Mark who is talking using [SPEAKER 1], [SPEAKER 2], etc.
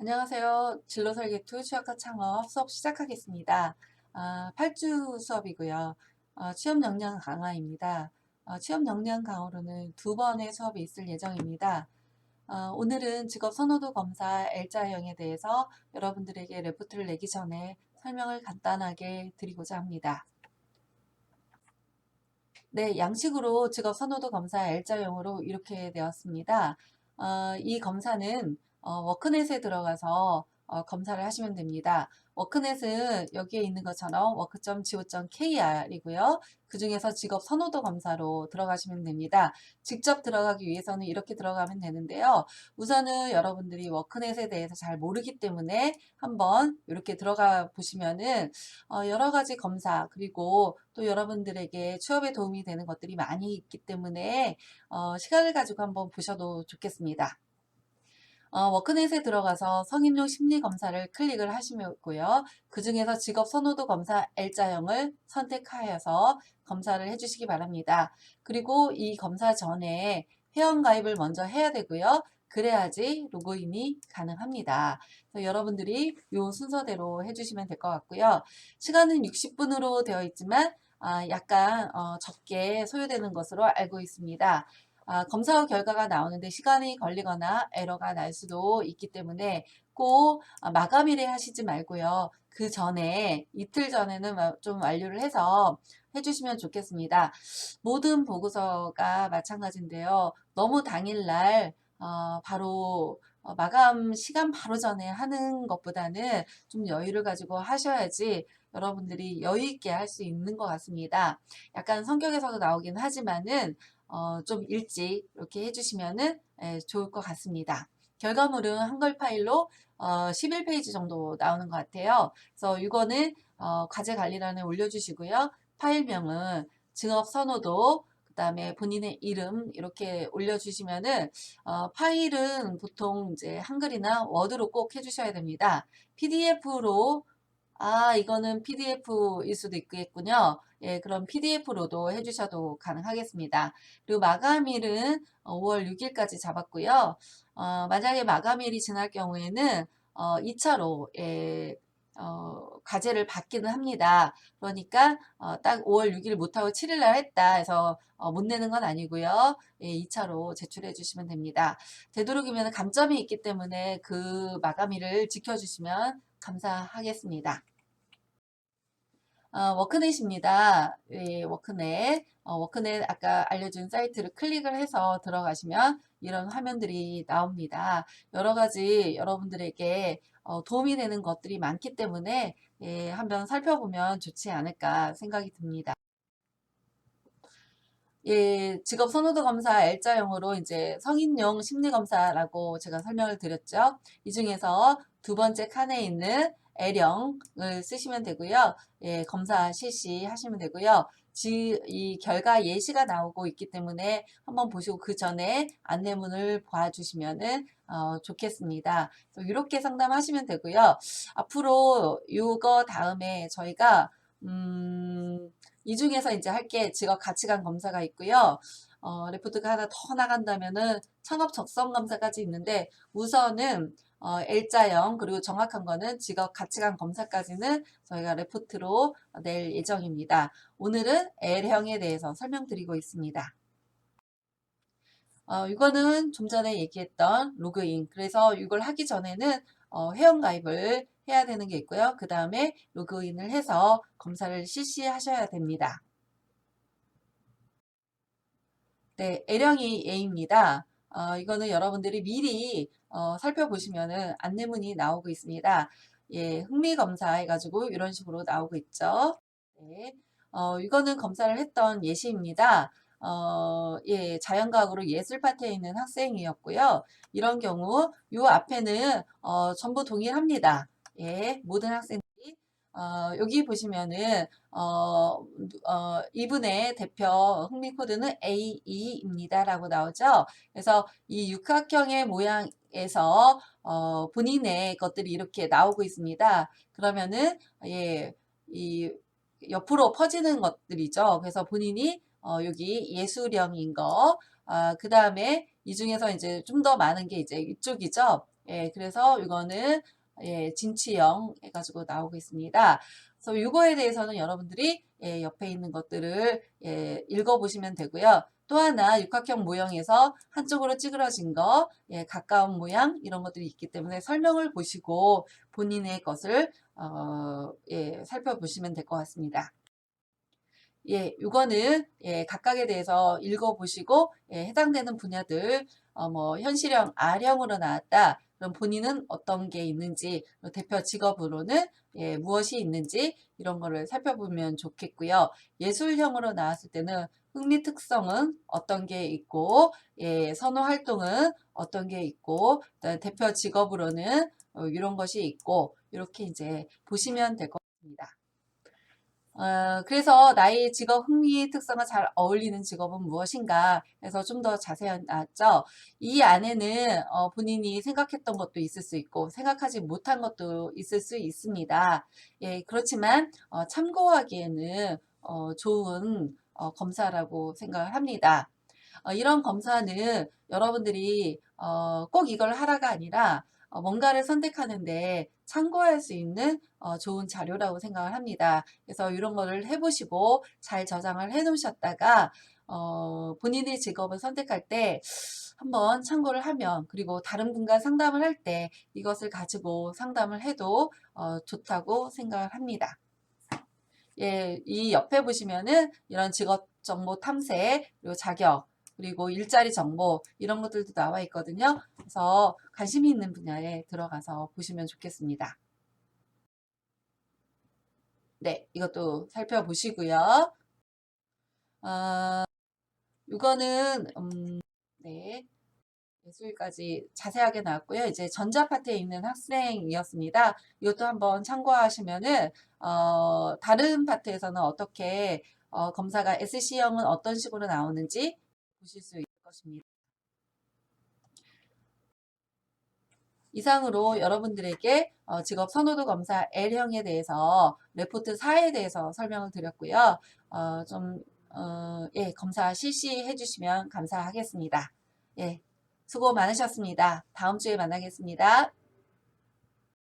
[SPEAKER 1] 안녕하세요. 진로설계2 취약과 창업 수업 시작하겠습니다. 아, 8주 수업이고요. 어, 취업 역량 강화입니다. 어, 취업 역량 강화로는 두 번의 수업이 있을 예정입니다. 어, 오늘은 직업 선호도 검사 L자형에 대해서 여러분들에게 레포트를 내기 전에 설명을 간단하게 드리고자 합니다. 네, 양식으로 직업 선호도 검사 L자형으로 이렇게 되었습니다. 어, 이 검사는 어, 워크넷에 들어가서 어, 검사를 하시면 됩니다. 워크넷은 여기에 있는 것처럼 work.go.kr이고요. 그 중에서 직업 선호도 검사로 들어가시면 됩니다. 직접 들어가기 위해서는 이렇게 들어가면 되는데요. 우선은 여러분들이 워크넷에 대해서 잘 모르기 때문에 한번 이렇게 들어가 보시면은 어, 여러 가지 검사 그리고 또 여러분들에게 취업에 도움이 되는 것들이 많이 있기 때문에 어, 시간을 가지고 한번 보셔도 좋겠습니다. 어, 워크넷에 들어가서 성인용 심리검사를 클릭을 하시고요. 그 중에서 직업 선호도 검사 L자형을 선택하여서 검사를 해주시기 바랍니다. 그리고 이 검사 전에 회원가입을 먼저 해야 되고요. 그래야지 로그인이 가능합니다. 여러분들이 이 순서대로 해주시면 될 것 같고요. 시간은 60분으로 되어 있지만 아, 약간 어, 적게 소요되는 것으로 알고 있습니다. 아, 검사 후 결과가 나오는데 시간이 걸리거나 에러가 날 수도 있기 때문에 꼭 아, 마감일에 하시지 말고요. 그 전에 이틀 전에는 좀 완료를 해서 해주시면 좋겠습니다. 모든 보고서가 마찬가지인데요. 너무 당일날 어, 바로 어, 마감 시간 바로 전에 하는 것보다는 좀 여유를 가지고 하셔야지 여러분들이 여유 있게 할 수 있는 것 같습니다. 약간 성격에서도 나오긴 하지만은 어, 좀 일찍 이렇게 해주시면은 예, 좋을 것 같습니다. 결과물은 한글 파일로 어, 11페이지 정도 나오는 것 같아요. 그래서 이거는 어, 과제 관리란에 올려주시고요. 파일명은 증업 선호도 그 다음에 본인의 이름 이렇게 올려주시면은 어, 파일은 보통 이제 한글이나 워드로 꼭 해주셔야 됩니다. PDF로 아 이거는 PDF일 수도 있겠군요. 예, 그럼 PDF로도 해주셔도 가능하겠습니다. 그리고 마감일은 5월 6일까지 잡았고요. 어, 만약에 마감일이 지날 경우에는 어, 2차로 예, 어, 과제를 받기는 합니다. 그러니까 어, 딱 5월 6일 못하고 7일날 했다 해서 어, 못 내는 건 아니고요. 예, 2차로 제출해 주시면 됩니다. 되도록이면 감점이 있기 때문에 그 마감일을 지켜주시면 감사하겠습니다. 어, 워크넷입니다. 예, 워크넷. 어, 워크넷 아까 알려준 사이트를 클릭을 해서 들어가시면 이런 화면들이 나옵니다. 여러 가지 여러분들에게 어, 도움이 되는 것들이 많기 때문에 예, 한번 살펴보면 좋지 않을까 생각이 듭니다. 예, 직업 선호도 검사 L자형으로 이제 성인용 심리검사라고 제가 설명을 드렸죠. 이 중에서 두 번째 칸에 있는 L형을 쓰시면 되고요. 예, 검사 실시하시면 되고요. 지, 이 결과 예시가 나오고 있기 때문에 한번 보시고 그 전에 안내문을 봐주시면은 어, 좋겠습니다. 이렇게 상담하시면 되고요. 앞으로 이거 다음에 저희가 음, 이 중에서 이제 할 게 직업 가치관 검사가 있고요. 어, 레포트가 하나 더 나간다면은 창업 적성 검사까지 있는데 우선은 어, L자형 그리고 정확한 거는 직업 가치관 검사까지는 저희가 레포트로 낼 예정입니다. 오늘은 L형에 대해서 설명드리고 있습니다. 어, 이거는 좀 전에 얘기했던 로그인. 그래서 이걸 하기 전에는 어, 회원가입을 해야 되는 게 있고요. 그 다음에 로그인을 해서 검사를 실시하셔야 됩니다. 네, L형이 A입니다. 어, 이거는 여러분들이 미리 어, 살펴보시면은 안내문이 나오고 있습니다. 예, 흥미 검사 해가지고 이런 식으로 나오고 있죠. 네, 어, 이거는 검사를 했던 예시입니다. 어, 예, 자연과학으로 예술 파트에 있는 학생이었고요. 이런 경우 요 앞에는 어, 전부 동일합니다. 예, 모든 학생들이 어, 여기 보시면은 어, 어, 이분의 대표 흥미 코드는 A2입니다. 라고 나오죠. 그래서 이 육각형의 모양에서 어, 본인의 것들이 이렇게 나오고 있습니다. 그러면은 예, 이 옆으로 퍼지는 것들이죠. 그래서 본인이 어, 여기 예술형인 거, 아, 그 다음에 이 중에서 이제 좀 더 많은 게 이제 이쪽이죠. 예, 그래서 이거는 예, 진취형 해가지고 나오고 있습니다. 그래서 이거에 대해서는 여러분들이 예, 옆에 있는 것들을 예, 읽어보시면 되고요. 또 하나 육각형 모형에서 한쪽으로 찌그러진 거, 예, 가까운 모양 이런 것들이 있기 때문에 설명을 보시고 본인의 것을 어, 예, 살펴보시면 될 것 같습니다. 예, 이거는 예, 각각에 대해서 읽어보시고 예, 해당되는 분야들 어, 뭐 현실형 R형으로 나왔다. 그럼 본인은 어떤 게 있는지 대표 직업으로는 예, 무엇이 있는지 이런 거를 살펴보면 좋겠고요. 예술형으로 나왔을 때는 흥미 특성은 어떤 게 있고 예, 선호 활동은 어떤 게 있고 대표 직업으로는 어, 이런 것이 있고 이렇게 이제 보시면 될 것 같습니다. 어, 그래서 나의 직업 흥미 특성과 잘 어울리는 직업은 무엇인가 해서 좀 더 자세히 나왔죠. 이 안에는 어, 본인이 생각했던 것도 있을 수 있고 생각하지 못한 것도 있을 수 있습니다. 예, 그렇지만 어, 참고하기에는 어, 좋은 어, 검사라고 생각을 합니다. 어, 이런 검사는 여러분들이 어, 꼭 이걸 하라가 아니라 어, 뭔가를 선택하는데 참고할 수 있는 어, 좋은 자료라고 생각을 합니다. 그래서 이런 거를 해보시고 잘 저장을 해 놓으셨다가 어, 본인의 직업을 선택할 때 한번 참고를 하면 그리고 다른 분과 상담을 할 때 이것을 가지고 상담을 해도 어, 좋다고 생각을 합니다. 예, 이 옆에 보시면은 이런 직업 정보 탐색 그리고 자격 그리고 일자리 정보 이런 것들도 나와 있거든요. 그래서 관심이 있는 분야에 들어가서 보시면 좋겠습니다. 네, 이것도 살펴보시고요. 어, 이거는 음, 네. 예술까지 자세하게 나왔고요. 이제 전자 파트에 있는 학생이었습니다. 이것도 한번 참고하시면은 어, 다른 파트에서는 어떻게 어, 검사가 SC형은 어떤 식으로 나오는지 보실 수 있을 것입니다. 이상으로 여러분들에게 어, 직업 선호도 검사 L형에 대해서 레포트 4에 대해서 설명을 드렸고요. 어, 좀 어, 예, 검사 실시해 주시면 감사하겠습니다. 예, 수고 많으셨습니다. 다음 주에 만나겠습니다.